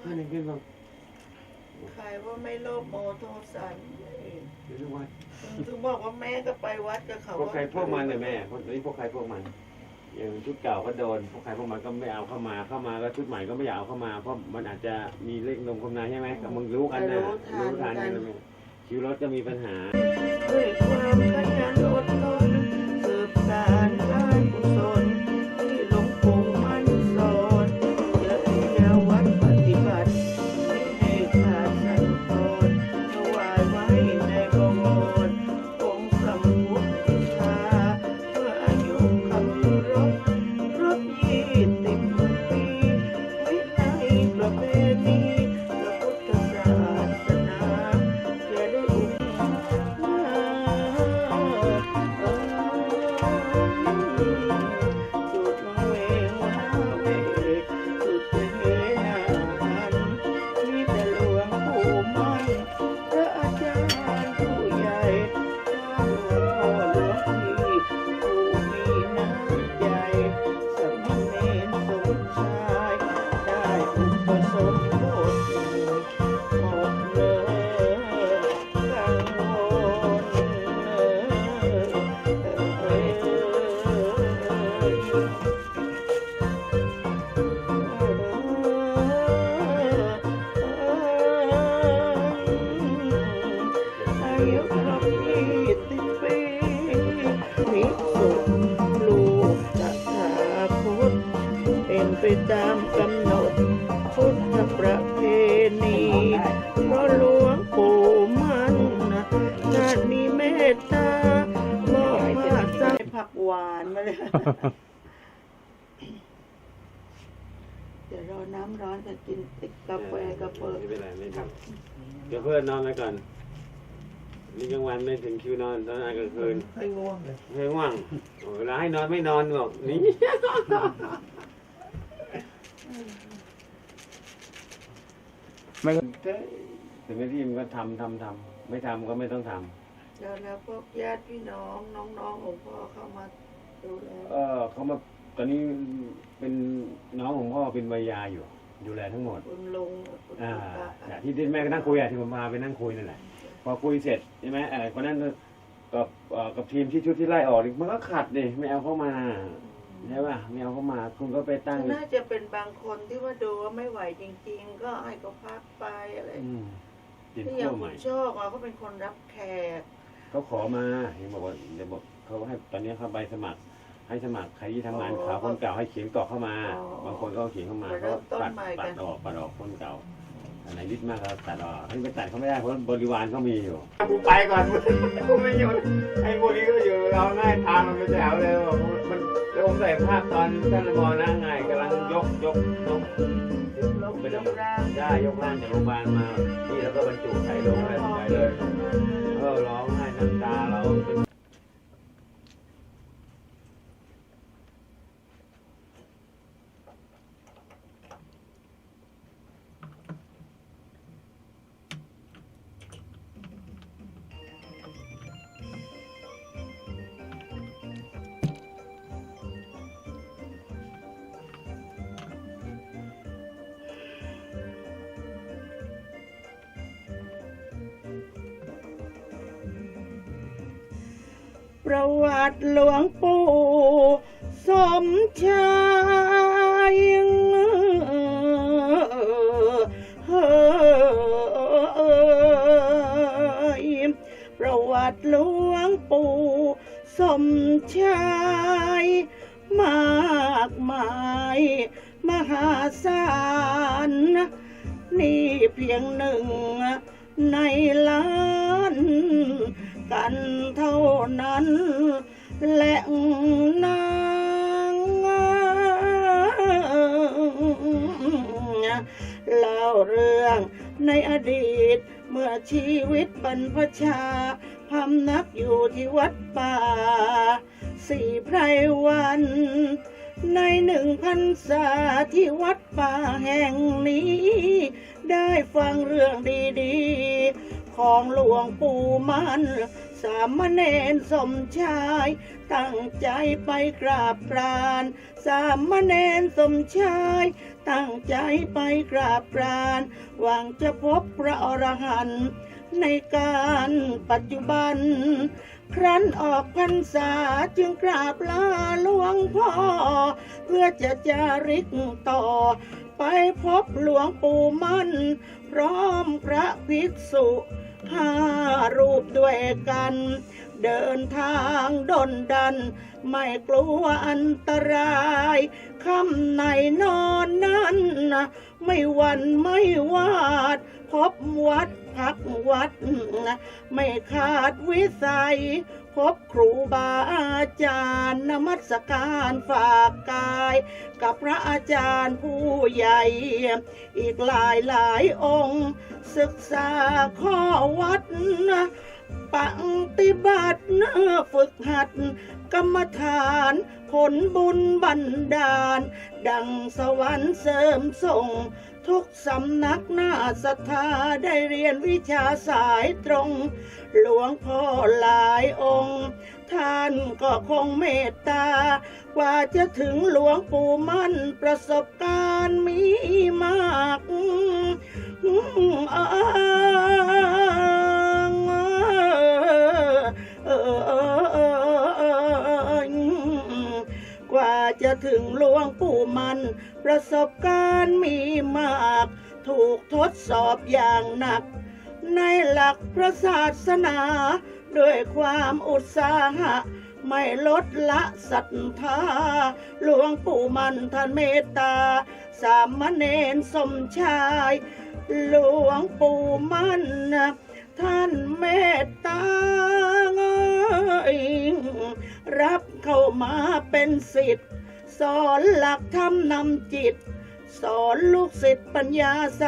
ให้หนึ่งขึ้นบ้าใครว่าไม่โลภโมโทสันเดี๋ยวทุกวันถึงบอกว่าแม่ก็ไปวัดกับเขาพวกใครพวกมันเนี่ยแม่พวกนี้พวกใครพวกมันอย่างชุดเก่าก็โดนพวกใครพวกมันก็ไม่เอาเข้ามาเข้ามาแล้วชุดใหม่ก็ไม่อยากเอาเข้ามาเพราะมันอาจจะมีเลขนมคมนาใช่ไหมกับมึงรู้กันนะรู้ทันกันนะแม่คิวรถจะมีปัญหาด้วยความขยันอดทนสืบสาน ตามกำหนด พุทธประเพณีเพราะหลวงปู่มั่นนะท่านมีเมตตาบอกว่าใส่ผักหวานมาเลยเดี๋ยวรอน้ำร้อนจะกินติดกาแฟกาเปิดไม่เป็นไรไม่เป็นไรเดี๋ยวเพื่อนนอนไปก่อน นี่กลางวันไม่ถึงคิวนอนตอนนั้นกลางคืนไม่ง่วงเลยเฮ้ยว่างโอ้เวลาให้นอนไม่นอนบอกนี่ ไม่ก็ถึงหน้าที่มันก็ทำทำทำไม่ทำก็ไม่ต้องทำแล้วแล้วพวกญาติพี่น้องน้องๆของพ่อเข้ามาดูแลเออเขามาตอนนี้เป็นน้องของพ่อเป็นวัยยาอยู่ ดูแลทั้งหมดคุณลุงคุณอ่าป้าเนี่ยที่ที่แม่ก็นั่งคุยอะที่ผมพาไปนั่งคุยนั่นแหละพอคุยเสร็จใช่ไหมเออคนนั้นกับเอ่อกับทีมที่ชุดที่ไล่ออกนี่มันก็ขัดดิไม่เอาเข้ามา ใช่ป่ะไม่เอาเข้ามาคุณก็ไปตั้งน่าจะเป็นบางคนที่ว่าดูว่าไม่ไหวจริง ๆ ก็ให้เขาพักไปอะไรอืมกินที่อขั้ย่างวใหคุม่ณโชคอะเขาเป็นคนรับแขกเขาขอมาเห็นบอกว่าเดี๋ยวบอกเขาให้ตอนนี้เขาไปสมัคร ให้สมัครใครที่ทำงานอ๋อขาวคนเก่าให้เขียนกรอกเข้ามาอ๋อบางคนก็เขียนเข้ามาไปเริ่ก็มต้นตัดใหม่ตักัดนออกปัดออกคนเก่าอันไหนยึดมากก็ตัดออกให้ไปตัดเขาไม่ได้เพราะบริวารเขามีอยู่ กูไปก่อน กูไม่หยุดไอ้พวกนี้ก็อยู่เราง่ายทางมันไม่แถวเลยบอกมันแล้ว ผมใส่ภาพตอนท่านรมอนะไงกำลังยกยกยกลงเป็นลงร่างได้ยกร่างจากโรงพยาบาลมานี่แล้วก็บรรจุใส่ลงไป ประวัติหลวงปู่สมชายเฮ้ยประวัติหลวงปู่สมชายมากมายมหาศาลนี่เพียงหนึ่งในล้านกันเท่า นั้น และนางเล่าเรื่องในอดีตเมื่อชีวิตบรรพชาพำนักอยู่ที่วัดป่า สี่ไพรวัน ในหนึ่งพรรษาที่วัดป่าแห่งนี้ ได้ฟังเรื่องดีๆ ของหลวงปู่มัน สามเณรสมชาย ตั้งใจไปกราบกราน สามเณรสมชาย ตั้งใจไปกราบกราน หวังจะพบพระอรหันต์ในการปัจจุบัน ครั้นออกพรรษาจึงกราบลาหลวงพ่อ เพื่อจะจาริกต่อ ไปพบหลวงปู่มั่น พร้อมพระภิกษุ ห้ารูปด้วยกัน เดินทางดนดัน ไม่กลัวอันตรายคำในนอนนั้นนะไม่หวันไม่วาด พบวัดพักวัดนะไม่ขาดวิสัย พบครูบาอาจารย์นมัสการฝากกาย กับพระอาจารย์ผู้ใหญ่ อีกหลายหลายองค์ ศึกษาข้อวัดปฏิบัตินะฝึกหัด กรรมฐานผลบุญบันดาล ดังสวรรค์เสริมส่ง ทุกสำนักหน้าศรัทธาได้เรียนวิชาสายตรง หลวงพ่อหลายองค์ ท่านก็คงเมตตากว่าจะถึงหลวงปู่มั่นประสบการณ์มีมากก ถึงหลวงปู่มัน ประสบการณ์มีมาก ถูกทดสอบอย่างหนัก ในหลักพระศาสนา ด้วยความอุตสาหะ ไม่ลดละศรัทธา หลวงปู่มันท่านเมตตา สามเณรสมชาย หลวงปู่มันนะท่านเมตตารับเข้ามาเป็นสิทธิ์ สอนหลักธรรมนำจิต สอนลูกศิษย์ปัญญาใส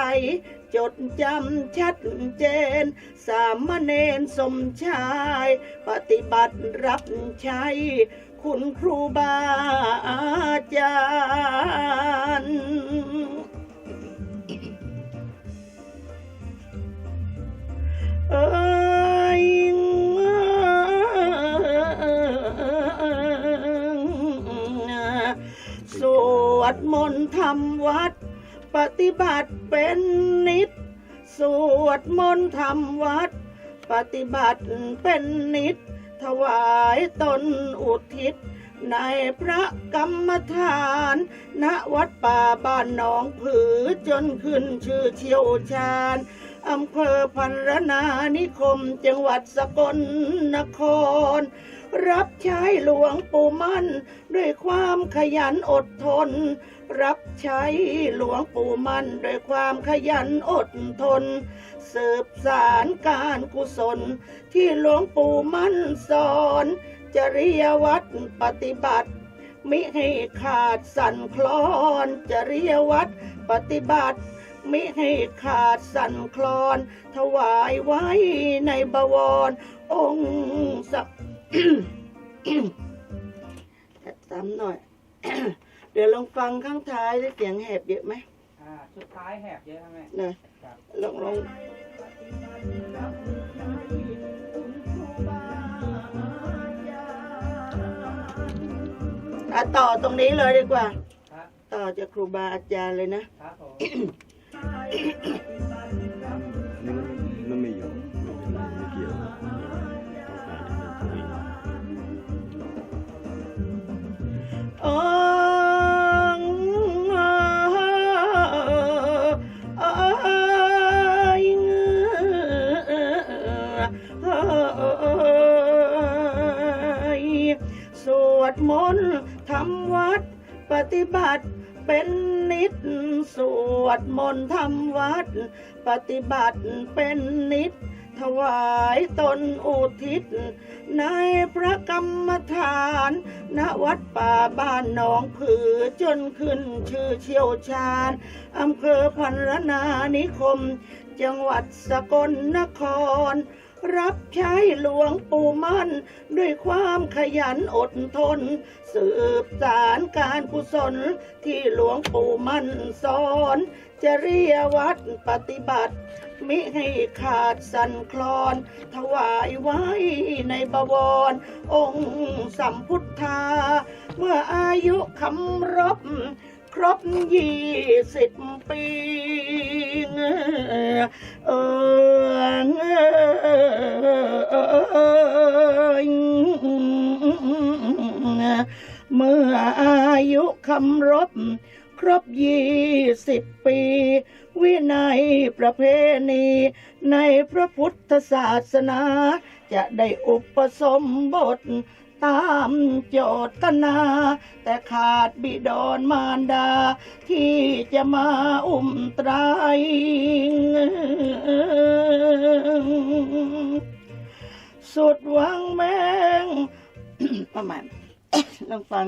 จดจำชัดเจน สามเณรสมชาย ปฏิบัติรับใช้คุณครูบาอาจารย์เอ้ย ทำวัด ปฏิบัติเป็นนิด สวดมนต์ทำวัด ปฏิบัติเป็นนิด ถวายตนอุทิศ ในพระกรรมฐาน ณวัดป่าบ้านหนองผือจนขึ้นชื่อเชี่ยวชาญอำเภอพันรนานิคมจังหวัดสกลนคร รับใช้หลวงปู่มั่น ด้วยความขยันอดทน รับใช้หลวงปู่มั่นด้วยความขยันอดทน สืบสารการกุศล ที่หลวงปู่มั่นสอน จริยวัดปฏิบัติ มิให้ขาดสั่นคลอน จริยวัดปฏิบัติ มิให้ขาดสั่นคลอน ถวายไว้ในบวร องค์สักซ้ำหน่อย เดี๋ยวลองฟังข้างท้ายได้เสียงแหบเยอะไหมอ่าสุดท้ายแหบเยอะครับแม่นะครับลองลองอะต่อตรงนี้เลยดีกว่าครับต่อจากครูบาอาจารย์เลยนะครับผม ปฏิบัติเป็นนิดสวดมนต์ทำวัด ปฏิบัติเป็นนิด ถวายตนอุทิศ ในพระกรรมฐานณวัดป่าบ้านหนองผือจนขึ้นชื่อเชี่ยวชาญอำเภอพันรนานิคม จังหวัดสกลนคร รับใช้หลวงปู่มั่น ด้วยความขยันอดทน สืบสารการกุศลที่หลวงปู่มั่นสอนจริยวัดปฏิบัติ มิให้ขาดสันคลอน ถวายไว้ในบวร องค์สัมพุทธา เมื่ออายุคำรบครบยี่สิบปีเออำรบ ครบยี่สิบปี วินัยประเพณี ในพระพุทธศาสนา จะได้อุปสมบทตามโจทนา แต่ขาดบิดอนมารดา ที่จะมาอุ้มตรายสุดหวังแมงประมาณลองฟัง